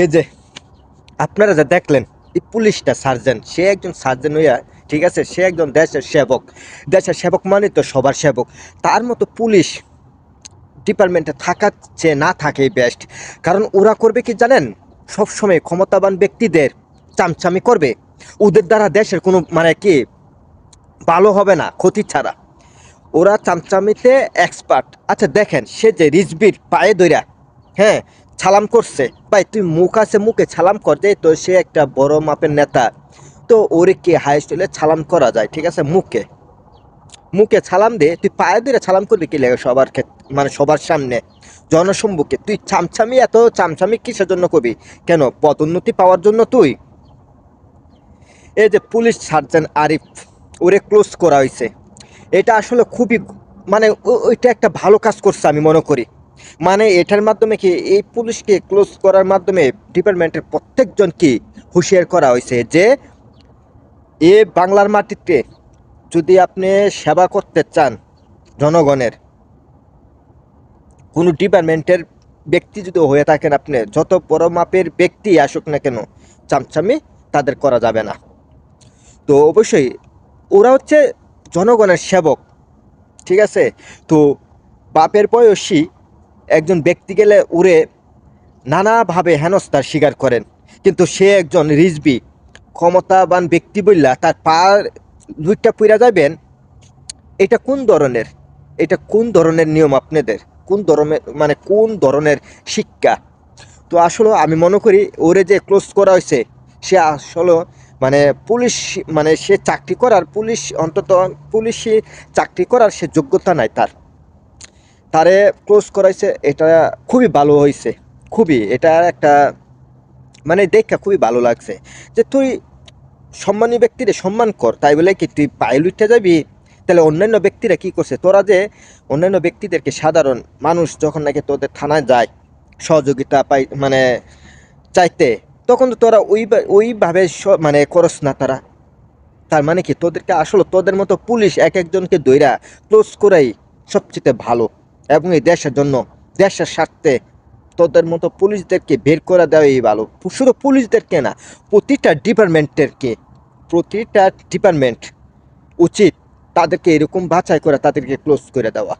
এই যে, আপনারা যা দেখলেন, এই পুলিশটা সার্জন সে একজন সার্জন হইয়া, ঠিক আছে, সে একজন দেশের সেবক। দেশের সেবক মানে তো সবার সেবক। তার মতো পুলিশ ডিপার্টমেন্টে থাকার চেয়ে না থাকেই বেস্ট কারণ ওরা করবে কি জানেন? সবসময় ক্ষমতাবান ব্যক্তিদের চামচামি করবে। ওদের দ্বারা দেশের কোনো মানে কি ভালো হবে না, ক্ষতি ছাড়া। ওরা চামচামিতে এক্সপার্ট আচ্ছা দেখেন, সে যে রিজবির পায়ে দইরা হ্যাঁ ছালাম করছে। ভাই, তুই মুখ আছে, মুখে ছালাম কর যে, তো সে একটা বড় মাপের নেতা। তো ওরে কি হাই স্টাইলে ছালাম করা যায়, ঠিক আছে? মুখে। মুখে ছালাম দে, তুই পায়ে ধরে ছালাম করবি কি লাগে সবার ক্ষেত্রে মানে সবার সামনে? জনসম্মুখে, তুই চামচামি এত চামচামি কিসের জন্য করবি? কেন পদোন্নতি পাওয়ার জন্য তুই? এই যে পুলিশ সার্জন আরিফ, ওরে ক্লোজ করা হয়েছে এটা আসলে খুবই মানে ওইটা একটা ভালো কাজ করছে আমি মনে করি। মানে এটার মাধ্যমে কি, এই পুলিশকে ক্লোজ করার মাধ্যমে ডিপার্টমেন্টের প্রত্যেকজনকে হুঁশিয়ার করা হয়েছে যে, এ বাংলার মাটিতে যদি আপনি সেবা করতে চান জনগণের, কোনো ডিপার্টমেন্টের ব্যক্তি যদি হয়ে থাকেন আপনি, যত বড় মাপের ব্যক্তি আসুক না কেন, চামচামি তাদের করা যাবে না। তো অবশ্যই ওরা হচ্ছে জনগণের সেবক, ঠিক আছে? তো বাপের বয়সী একজন ব্যক্তি গেলে উড়ে নানাভাবে হেনস্থার স্বীকার করেন। কিন্তু সে একজন রিজবি, ক্ষমতাবান ব্যক্তি বললা, তার পা দুইটা পুইরা যাবেন এটা কোন ধরনের? এটা কোন ধরনের নিয়ম আপনাদের? কোন ধরনের মানে কোন ধরনের শিক্ষা? তো আসলে আমি মনে করি, ওরে যে ক্লোজ করা হয়েছে সে আসলে মানে পুলিশ মানে সে চাকরি করার পুলিশ, অন্তত পুলিশে চাকরি করার সে যোগ্যতা নাই তার। তারে ক্লোজ করাইছে এটা খুবই ভালো হয়েছে খুবই, এটা একটা মানে দেখা খুবই ভালো লাগছে। যে তুই সম্মানী ব্যক্তিরে সম্মান কর, তাই বলে কি তুই পায়ে লুটতে যাবি? তাহলে অন্যান্য ব্যক্তিরা কি করছে? তোরা যে অন্যান্য ব্যক্তিদেরকে সাধারণ মানুষ যখন নাকি তোদের থানায় যায়, সহযোগিতা পাই মানে চাইতে, তখন তো তোরা ওই ওইভাবে মানে করস না তারা। তার মানে কি? তোদেরকে আসলে তোদের মতো পুলিশ এক একজনকে দইরা ক্লোজ করাই সবচেয়ে ভালো। এবং এই দেশের জন্য, দেশের স্বার্থে তোদের মতো পুলিশদেরকে বের করে দেওয়াই ভালো। শুধু পুলিশদেরকে না, প্রতিটা ডিপার্টমেন্টেরকে, প্রতিটা ডিপার্টমেন্ট উচিত তাদেরকে এরকম বাছাই করে তাদেরকে ক্লোজ করে দেওয়া।